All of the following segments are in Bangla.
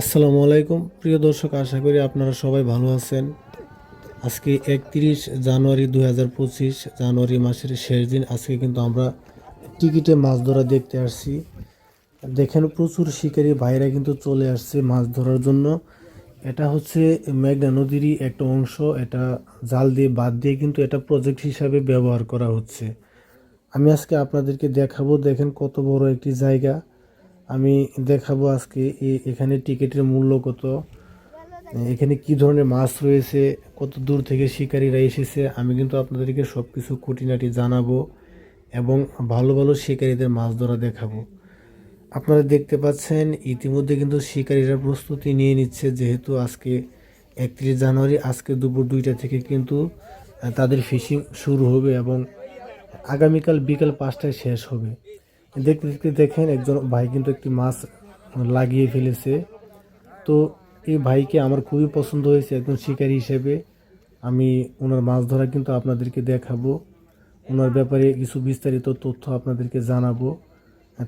আসসালামু আলাইকুম। প্রিয় দর্শক, আশা করি আপনারা সবাই ভালো আছেন। আজকে একত্রিশ জানুয়ারি দু হাজার পঁচিশ, জানুয়ারি মাসের শেষ দিন। আজকে কিন্তু আমরা টিকিটে মাছ ধরা দেখতে আসছি। দেখেন প্রচুর শিকারী ভাইরা কিন্তু চলে আসছে মাছ ধরার জন্য। এটা হচ্ছে মেঘনা নদীরই একটা অংশ। এটা জাল দিয়ে বাদ দিয়ে কিন্তু এটা প্রজেক্ট হিসাবে ব্যবহার করা হচ্ছে। আমি আজকে আপনাদেরকে দেখাবো, দেখেন কত বড় একটি জায়গা। আমি দেখাবো আজকে এখানে টিকিটের মূল্য কত। এখানে কি ধরনের মাছ রয়েছে, কত দূর থেকে শিকারীরা এসেছে, আমি কিন্তু আপনাদেরকে সব কিছু খুঁটিনাটি জানাব। এবং ভালো ভালো শিকারীদের মাছ ধরা দেখাবো। আপনারা দেখতে পাচ্ছেন, ইতিমধ্যে কিন্তু শিকারীরা প্রস্তুতি নিয়ে নিচ্ছে, যেহেতু আজকে একত্রিশ জানুয়ারি, আজকে দুপুর দুইটা থেকে কিন্তু তাদের ফিশিং শুরু হবে এবং আগামীকাল বিকাল পাঁচটায় শেষ হবে। দেখতে দেখতে দেখেন, একজন ভাই কিন্তু একটি মাছ লাগিয়ে ফেলেছে। তো এই ভাইকে আমার খুবই পছন্দ হয়েছে, একজন শিকারী হিসেবে। আমি ওনার মাছ ধরা কিন্তু আপনাদেরকে দেখাবো। ওনার ব্যাপারে কিছু বিস্তারিত তথ্য আপনাদেরকে জানাব।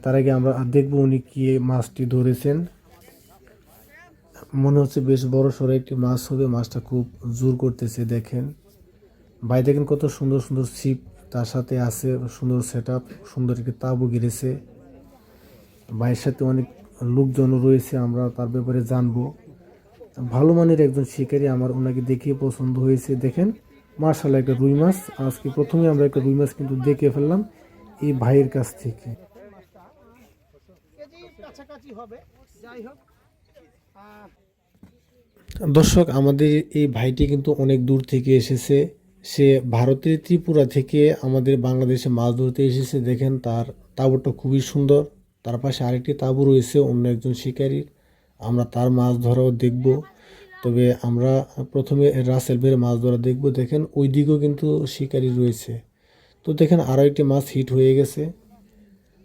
তার আগে আমরা দেখব উনি কি মাছটি ধরেছেন। মনে হচ্ছে বেশ বড় সড়ো একটি মাছ হবে, মাছটা খুব জোর করতেছে, দেখেন। ভাই, দেখেন কত সুন্দর সুন্দর ছিপ তার সাথে আছে, সুন্দর সেট সুন্দর একটি তাবু গিরেছে। ভাইয়ের সাথে অনেক লোকজন রয়েছে, আমরা তার ব্যাপারে জানব। ভালো মানের একজন শিকারী আমার ওনাকে দেখিয়ে পছন্দ হয়েছে, দেখেন। মার্শাল একটা রুই মাছ। আজকে প্রথমে আমরা একটা রুই মাছ কিন্তু দেখে ফেললাম এই ভাইয়ের কাছ থেকে। দর্শক, আমাদের এই ভাইটি কিন্তু অনেক দূর থেকে এসেছে। সে ভারতের ত্রিপুরা থেকে আমাদের বাংলাদেশে মাছ ধরতে এসেছে। দেখেন, তার তাঁবুটা খুবই সুন্দর। তার পাশে আরেকটি তাঁবু রয়েছে, অন্য একজন শিকারীর। আমরা তার মাছ ধরাও দেখব। তবে আমরা প্রথমে রাসেল বের মাছ ধরা দেখব। দেখেন ওই দিকেও কিন্তু শিকারি রয়েছে। তো দেখেন আরও একটি মাছ হিট হয়ে গেছে।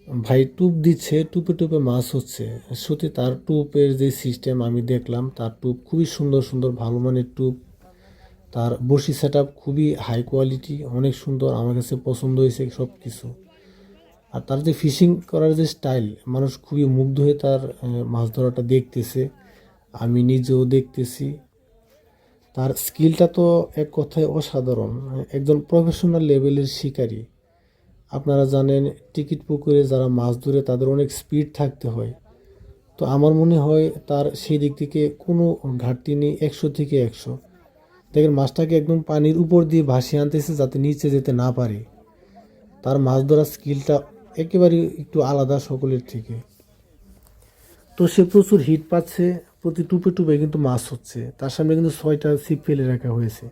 ভাই টুপ দিচ্ছে, টুপে টুপে মাছ হচ্ছে। সত্যি তার টুপের যে সিস্টেম আমি দেখলাম, তার টুপ খুবই সুন্দর সুন্দর, ভালো মানের টুপ। তার বসি সেট আপ খুবই হাই কোয়ালিটি অনেক সুন্দর, আমার কাছে পছন্দ হয়েছে সব কিছু আর তার যে ফিশিং করার যে স্টাইল মানুষ খুবই মুগ্ধ হয়ে তার মাছ ধরাটা দেখতেছে। আমি নিজেও দেখতেছি। তার স্কিলটা তো এক কথায় অসাধারণ। একজন প্রফেশনাল লেভেলের শিকারী। আপনারা জানেন টিকিট পুকুরে যারা মাছ ধরে তাদের অনেক স্পিড থাকতে হয়। তো আমার মনে হয় তার সেই দিক থেকে কোনো ঘাটতি নেই একশো থেকে একশো। দেখেন, মাছটাকে একদম পানির উপর দিয়ে ভাসিয়ে আনতেছে যাতে নিচে যেতে না পারে। তার মাছ ধরার স্কিলটা একেবারে একটু আলাদা সকলের থেকে। তো সে প্রচুর হিট পাচ্ছে। প্রতি টুপে টুপে কিন্তু মাছ হচ্ছে। তার সামনে কিন্তু ছয়টা ছিপ ফেলে রাখা হয়েছে।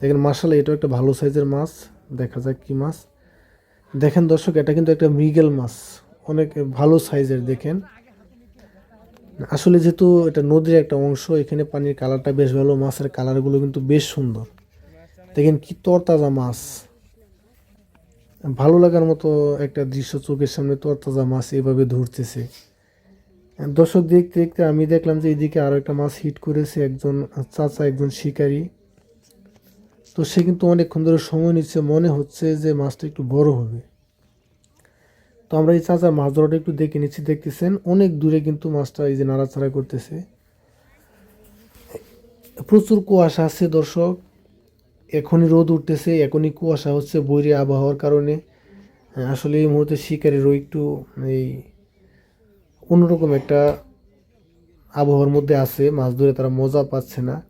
দেখেন মার্শাল এটাও একটা ভালো সাইজের মাছ। দেখা যাক কি মাছ। দেখেন দর্শক, এটা কিন্তু একটা মৃগেল মাছ। অনেক ভালো সাইজের, দেখেন। আসলে যেহেতু এটা নদীর একটা অংশ, এখানে পানির কালারটা বেশ ভালো। মাছের কালারগুলো কিন্তু বেশ সুন্দর। দেখেন, কি তরতাজা মাছ। ভালো লাগার মতো একটা দৃশ্য চোখের সামনে তরতাজা মাছ এভাবে ধরতেছে। দর্শক দেখতে দেখতে আমি দেখলাম যে এইদিকে আরও একটা মাছ হিট করেছে একজন চাচা, একজন শিকারী। তো সে কিন্তু অনেকক্ষণ ধরে সময় নিচ্ছে, মনে হচ্ছে যে মাছটা একটু বড় হবে। তো আমরা এই চাচার মাছ ধরাটা একটু দেখে নিচ্ছি, দেখতেছেন, অনেক দূরে কিন্তু মাছটা এই যে নাড়াচাড়া করতেছে। প্রচুর কুয়াশা আছে দর্শক। এখনই রোদ উঠতেছে, এখনই কুয়াশা হচ্ছে বৈরী আবহাওয়ার কারণে। আসলে এই মুহূর্তে শিকারেরও একটু এই অন্যরকম একটা আবহাওয়ার মধ্যে আছে, মাছ ধরে তারা মজা পাচ্ছে না।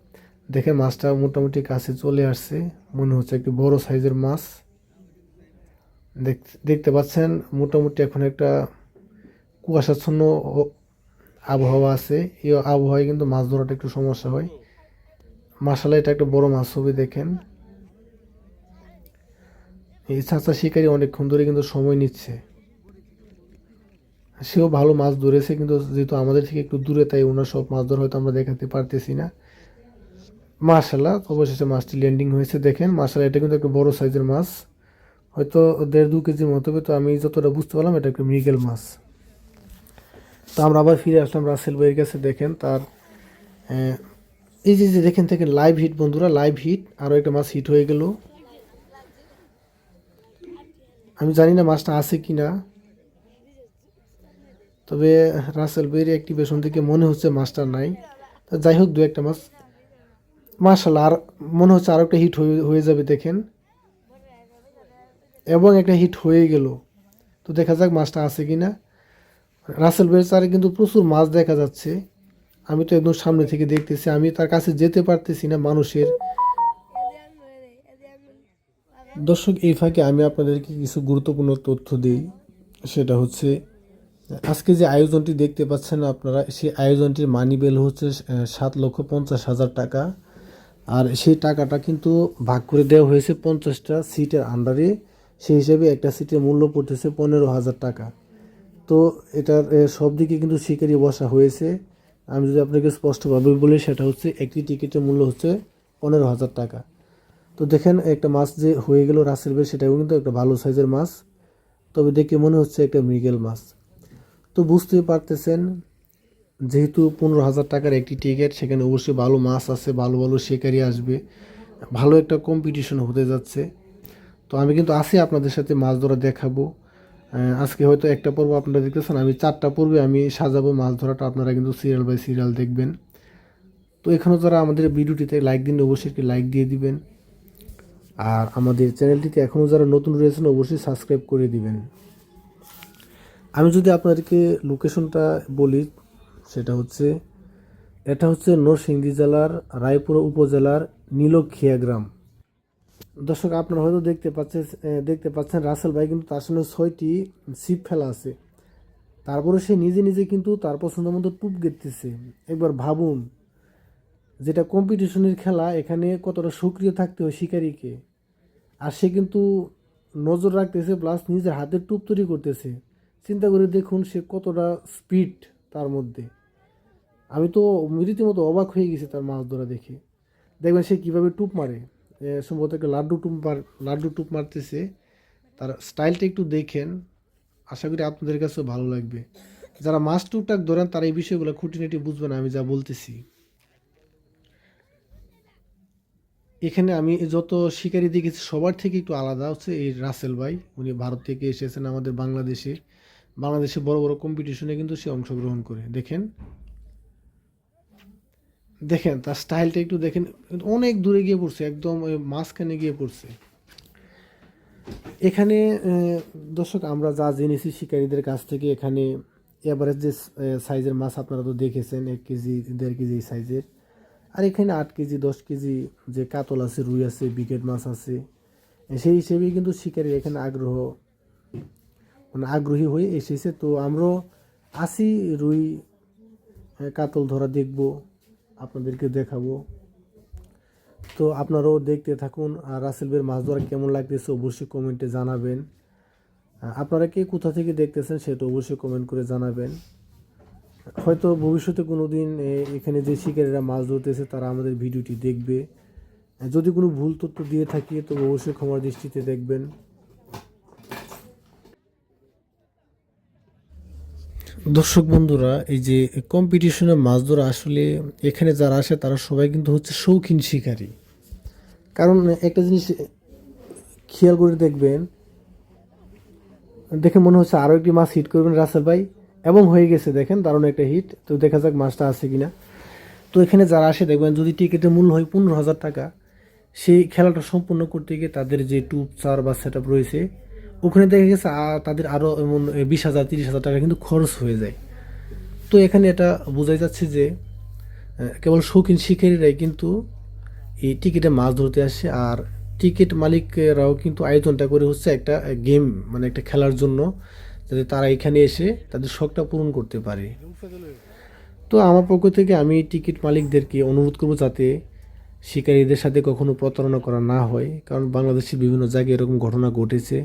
দেখে মাছটা মোটামুটি কাছে চলে আসছে, মনে হচ্ছে একটু বড় সাইজের মাছ। দেখ- দেখতে পাচ্ছেন মোটামুটি এখন একটা কুয়াশাচ্ছন্ন আবহাওয়া আছে। এই আবহাওয়ায় কিন্তু মাছ ধরাটা একটু সমস্যা হয়। মাসালা এটা একটা বড় মাছ হবে, দেখেন। এই চাচা শিকারী অনেকক্ষণ ধরে কিন্তু সময় নিচ্ছে। সেও ভালো মাছ ধরেছে, কিন্তু যেহেতু আমাদের থেকে একটু দূরে, তাই ওনার সব মাছ ধরা হয়তো আমরা দেখাতে পারতেছি না। মার্শাল্লাহ অবশেষে মাছটি ল্যান্ডিং হয়েছে, দেখেন। মার্শাল্লাহ এটা কিন্তু একটা বড় সাইজের মাছ। হয়তো দেড় দু কেজির মতো হবে, তো আমি যতটা বুঝতে পারলাম, এটা একটা মৃগেল মাছ। তো আমরা আবার ফিরে আসলাম রাসেল ভাইয়ের কাছে, দেখেন তার এই যে যে, দেখেন থেকে লাইভ হিট বন্ধুরা লাইভ হিট আরও একটা মাছ হিট হয়ে গেল। আমি জানি না মাছটা আছে কি না তবে রাসেল ভাইয়ের অ্যাক্টিভেশন থেকে মনে হচ্ছে মাছটা নাই। যাই হোক দু একটা মাছ। মার্শাল আর মনে হচ্ছে আরও একটা হিট হয়ে যাবে দেখেন। এবং একটা হিট হয়ে গেল। তো দেখা যাক মাছটা আছে কি না রাসেল ভাইয়ের চারে কিন্তু প্রচুর মাছ দেখা যাচ্ছে। আমি তো একদম সামনে থেকে দেখতেছি, আমি তার কাছে যেতে পারতেছি না মানুষের। দর্শক, এই ফাঁকে আমি আপনাদেরকে কিছু গুরুত্বপূর্ণ তথ্য দিই। সেটা হচ্ছে আজকে যে আয়োজনটি দেখতে পাচ্ছেন আপনারা, সেই আয়োজনটির মানি বেল হচ্ছে সাত লক্ষ পঞ্চাশ হাজার টাকা। আর সেই টাকাটা কিন্তু ভাগ করে দেওয়া হয়েছে পঞ্চাশটা সিটের আন্ডারে সেই হিসাবে একটা সিটের মূল্য পড়তেছে পনেরো হাজার টাকা। তো এটার সব দিকে কিন্তু শিকারি বসা হয়েছে। আমি যদি আপনাকে স্পষ্টভাবে বলি, সেটা হচ্ছে একটি টিকিটের মূল্য হচ্ছে পনেরো হাজার টাকা। তো দেখেন, একটা মাছ যে হয়ে গেল রাসেল বের সেটাও কিন্তু একটা ভালো সাইজের মাছ। তবে দেখে মনে হচ্ছে একটা মৃগেল মাছ। তো বুঝতেই পারতেছেন, যেহেতু পনেরো হাজার টাকার একটি টিকিট সেখানে অবশ্যই ভালো মাছ আছে, ভালো ভালো শিকারি আসবে, ভালো একটা কম্পিটিশন হতে যাচ্ছে। তো আমি কিন্তু আসি আপনাদের সাথে, মাছ ধরা দেখাবো। আজকে হয়তো একটা পর্ব আপনারা দেখতেছেন, আমি চারটা পর্বে আমি সাজাবো মাছ ধরাটা, আপনারা কিন্তু সিরিয়াল বাই সিরিয়াল দেখবেন। তো এখানেও যারা আমাদের ভিডিওটিতে লাইক দিন, অবশ্যই একটি লাইক দিয়ে দিবেন। আর আমাদের চ্যানেলটিতে এখনও যারা নতুন রয়েছেন, অবশ্যই সাবস্ক্রাইব করে দিবেন। আমি যদি আপনাদেরকে লোকেশনটা বলি, সেটা হচ্ছে, এটা হচ্ছে নরসিংদী জেলার রায়পুর উপজেলার নীলক্ষিয়া গ্রাম। দর্শক, আপনারা হয়তো দেখতে পাচ্ছেন দেখতে পাচ্ছেন রাসেল ভাই কিন্তু তার সামনে ছয়টি ছিপ ফেলা আছে। তারপরে সে নিজে নিজে কিন্তু তার পছন্দ মতো টুপ গেতেছে একবার ভাবুন, যেটা কম্পিটিশনের খেলা, এখানে কতটা সক্রিয় থাকতে হয় শিকারীকে। আর সে কিন্তু নজর রাখতেছে প্লাস নিজের হাতের টুপ তৈরি করতেছে। চিন্তা করে দেখুন সে কতটা স্পিড তার মধ্যে। আমি তো রীতিমতো অবাক হয়ে গেছি তার মাছ ধরা দেখে। দেখবেন সে কীভাবে টুপ মারে। সম্ভবত একটা লাড্ডু টুপ মার, লাড্ডু টুপ মারতেছে। তার স্টাইলটা একটু দেখেন। আশা করি আপনাদের কাছেও ভালো লাগবে। যারা মাছ টুকটাক ধরেন, তারা এই বিষয়গুলো খুঁটিনাটি বুঝবে না, আমি যা বলতেছি। এখানে আমি যত শিকারি দেখেছি, সবার থেকে একটু আলাদা হচ্ছে এই রাসেল ভাই। উনি ভারত থেকে এসেছেন আমাদের বাংলাদেশে। বাংলাদেশে বড় বড় কম্পিটিশনে কিন্তু সে অংশগ্রহণ করে। দেখেন। দেখেন, তার স্টাইলটা একটু দেখেন। অনেক দূরে গিয়ে পড়ছে, একদম মাঝখানে গিয়ে পড়ছে। এখানে দর্শক, আমরা যা জেনেছি শিকারীদের কাছ থেকে, এখানে এভারেজ যে সাইজের মাছ আপনারা তো দেখেছেন, এক কেজি, দেড় কেজি সাইজের আর এখানে আট কেজি, দশ কেজি যে কাতল আছে, রুই আছে, বিকেট মাছ আছে, সেই হিসেবেই কিন্তু শিকারীর এখানে আগ্রহ মানে আগ্রহী হয়ে এসেছে। তো আমরাও আসি, রুই কাতল ধরা দেখব, আপনাদেরকে দেখাবো। তো আপনারাও দেখতে থাকুন, আর রাসেল বের মাছ ধরা কেমন লাগতেছে অবশ্যই কমেন্টে জানাবেন। আপনারা কে কোথা থেকে দেখতেছেন সেটা অবশ্যই কমেন্ট করে জানাবেন। হয়তো ভবিষ্যতে কোনো দিন এখানে যে শিকারীরা মাছ ধরতেছে তারা আমাদের ভিডিওটি দেখবে। যদি কোনো ভুল তথ্য দিয়ে থাকি, তো অবশ্যই ক্ষমার দৃষ্টিতে দেখবেন। দর্শক বন্ধুরা, এই যে কম্পিটিশনে মাছ ধরা আসলে এখানে যারা আসে, তারা সবাই কিন্তু হচ্ছে শৌখিন শিকারী। কারণ একটা জিনিস খেয়াল করে দেখবেন, দেখে মনে হচ্ছে আরও একটি মাছ হিট করবেন রাসেল ভাই, এবং হয়ে গেছে দেখেন দারুণ একটা হিট তো দেখা যাক মাছটা আছে কিনা। তো এখানে যারা আসে, দেখবেন যদি টিকিটের মূল্য হয় পনেরো হাজার টাকা, সেই খেলাটা সম্পূর্ণ করতে গিয়ে তাদের যে টুপ চার বা সেট রয়েছে ওখানে দেখা গেছে তাদের আরও এমন বিশ হাজার, তিরিশ হাজার টাকা কিন্তু খরচ হয়ে যায়। তো এখানে এটা বোঝাই যাচ্ছে যে কেবল শৌখিন শিকারীরাই কিন্তু এই টিকিটে মাছ ধরতে আসে আর টিকিট মালিকরাও কিন্তু আয়োজনটা করে হচ্ছে একটা গেম মানে একটা খেলার জন্য, যাতে তারা এখানে এসে তাদের শখটা পূরণ করতে পারে। তো আমার পক্ষ থেকে আমি টিকিট মালিকদেরকে অনুরোধ করব যাতে শিকারীদের সাথে কখনো প্রতারণা করা না হয়, কারণ বাংলাদেশের বিভিন্ন জায়গায় এরকম ঘটনা ঘটেছে।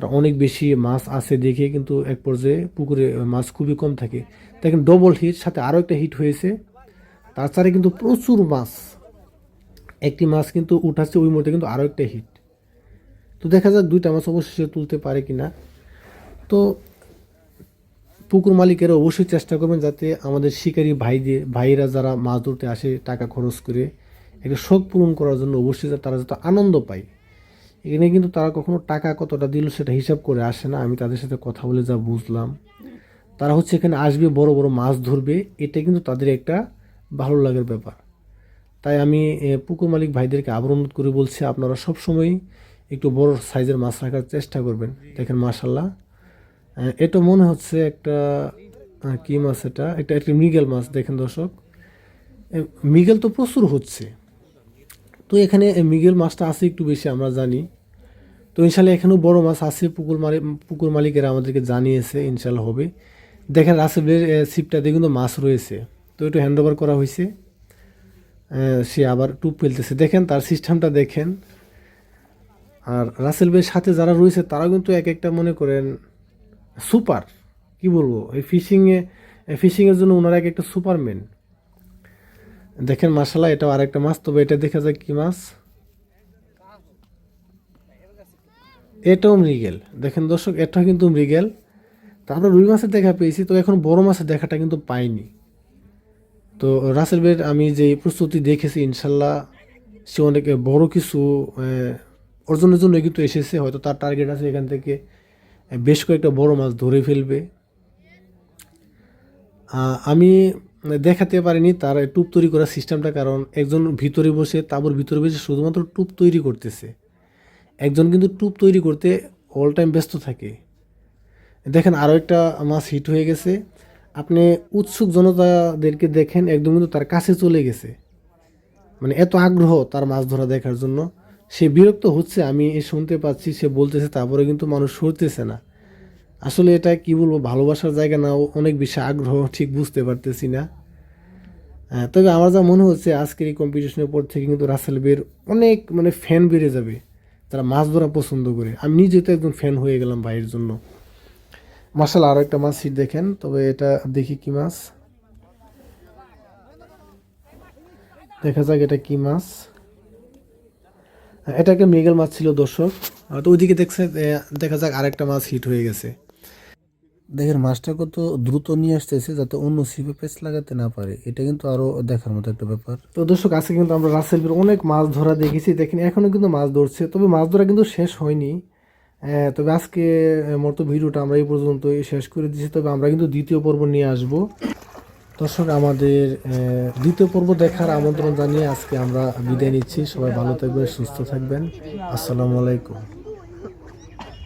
তারা অনেক বেশি মাছ আছে দেখে কিন্তু এক পর্যায়ে পুকুরে মাছ খুবই কম থাকে। দেখেন ডবল হিট সাথে আরও একটা হিট হয়েছে। তার তাছাড়া কিন্তু প্রচুর মাছ। একটি মাছ কিন্তু উঠাচ্ছে ওই মুহূর্তে কিন্তু আরও একটা হিট তো দেখা যাক দুইটা মাছ অবশ্যই তুলতে পারে কি না তো পুকুর মালিকেরা অবশ্যই চেষ্টা করবেন যাতে আমাদের শিকারী ভাইদের ভাইরা যারা মাছ ধরতে আসে, টাকা খরচ করে, একটা শখ পূরণ করার জন্য অবশ্যই তারা যাতে আনন্দ পায়। এখানে কিন্তু তারা কখনো টাকা কতটা দিল সেটা হিসাব করে আসে না। আমি তাদের সাথে কথা বলে যা বুঝলাম। তারা হচ্ছে এখানে আসবে, বড় বড় মাছ ধরবে। এটা কিন্তু তাদের একটা ভালো লাগার ব্যাপার। তাই আমি পুকুর মালিক ভাইদেরকে আবার অনুরোধ করে বলছি, আপনারা সবসময় একটু বড় সাইজের মাছ রাখার চেষ্টা করবেন। দেখেন মাশাল্লাহ এটা মনে হচ্ছে একটা কি মাছ এটা? এটা একটা মৃগেল মাছ, দেখেন দর্শক। মৃগেল তো প্রচুর হচ্ছে। তো এখানে মৃগেল মাছটা আছে একটু বেশি, আমরা জানি। তো ইনশাল্লাহ এখানেও বড় মাছ আছে, পুকুর মালিক পুকুর মালিকেরা আমাদেরকে জানিয়েছে, ইনশাল্লাহ হবে। দেখেন রাসেলের সিপটাতে কিন্তু মাছ রয়েছে। তো একটু হ্যান্ড ওভার করা হয়েছে। সে আবার টুপ ফেলতেছে। দেখেন, তার সিস্টেমটা দেখেন। আর রাসেল ভাইয়ের সাথে যারা রয়েছে তারা কিন্তু এক একটা মনে করেন সুপার। কি বলব? এই ফিশিংয়ে ফিশিংয়ের জন্য ওনারা এক একটা সুপারম্যান। দেখেন মাসালা এটাও আরেকটা মাছ। তবে এটা দেখা যায় কি মাছ। এটাও মৃগেল। দেখেন দর্শক, এটাও কিন্তু মৃগেল। তারপরে রুই মাছের দেখা পেয়েছি, তো এখন বড় মাছের দেখাটা কিন্তু পাইনি। তো রাসেল ভাইয়ের আমি যে প্রস্তুতি দেখেছি ইনশাল্লাহ সে অনেক বড় কিছু অর্জনের জন্য কিন্তু এসেছে। হয়তো তার টার্গেট আছে এখান থেকে বেশ কয়েকটা বড় মাছ ধরে ফেলবে। আমি দেখাতে পারিনি তার টুপ তৈরি করার সিস্টেমটা, কারণ একজন ভিতরে বসে তারপর ভিতরে বসে শুধুমাত্র টুপ তৈরি করতেছে। একজন কিন্তু টুপ তৈরি করতে অল টাইম ব্যস্ত থাকে। দেখেন আরও একটা মাছ হিট হয়ে গেছে। আপনি উৎসুক জনতাদেরকে দেখেন, একদম কিন্তু তার কাছে চলে গেছে। মানে এত আগ্রহ তার মাছ ধরা দেখার জন্য। সে বিরক্ত হচ্ছে, আমি শুনতে পাচ্ছি, সে বলতেছে, তারপরে কিন্তু মানুষ সরতেছে না। আসলে এটা কি বলব ভালোবাসার জায়গা না অনেক বেশি আগ্রহ ঠিক বুঝতে পারতেছি না। হ্যাঁ, তবে আমার যা মনে হচ্ছে আজকের এই কম্পিটিশনের পর থেকে কিন্তু রাসেল বের অনেক মানে ফ্যান বেড়ে যাবে তারা মাছ ধরা পছন্দ করে। আমি নিজে তো একজন ফ্যান হয়ে গেলাম ভাইয়ের জন্য। মার্শাল আরও একটা মাছ সিট দেখেন তবে এটা দেখি কি মাছ। দেখা যাক এটা কি মাছ। হ্যাঁ, এটা একটা মৃগেল মাছ ছিল দর্শক। তো ওইদিকে দেখছে দেখা যাক আরেকটা মাছ হিট হয়ে গেছে। দেখেন মাছটা কত দ্রুত নিয়ে আসতেছে যাতে অন্য সিপে পেঁচ লাগাতে না পারে। এটা কিন্তু আরও দেখার মতো একটা ব্যাপার। তো দর্শক, আজকে কিন্তু আমরা রাসেলবির অনেক মাছ ধরা দেখেছি। দেখেন, এখনও কিন্তু মাছ ধরছে, তবে মাছ ধরা কিন্তু শেষ হয়নি। তবে আজকে মতো ভিডিওটা আমরা এই পর্যন্ত শেষ করে দিয়েছি তবে আমরা কিন্তু দ্বিতীয় পর্ব নিয়ে আসব। দর্শক, আমাদের দ্বিতীয় পর্ব দেখার আমন্ত্রণ জানিয়ে আজকে আমরা বিদায় নিচ্ছি। সবাই ভালো থাকবেন, সুস্থ থাকবেন। আসসালামু আলাইকুম।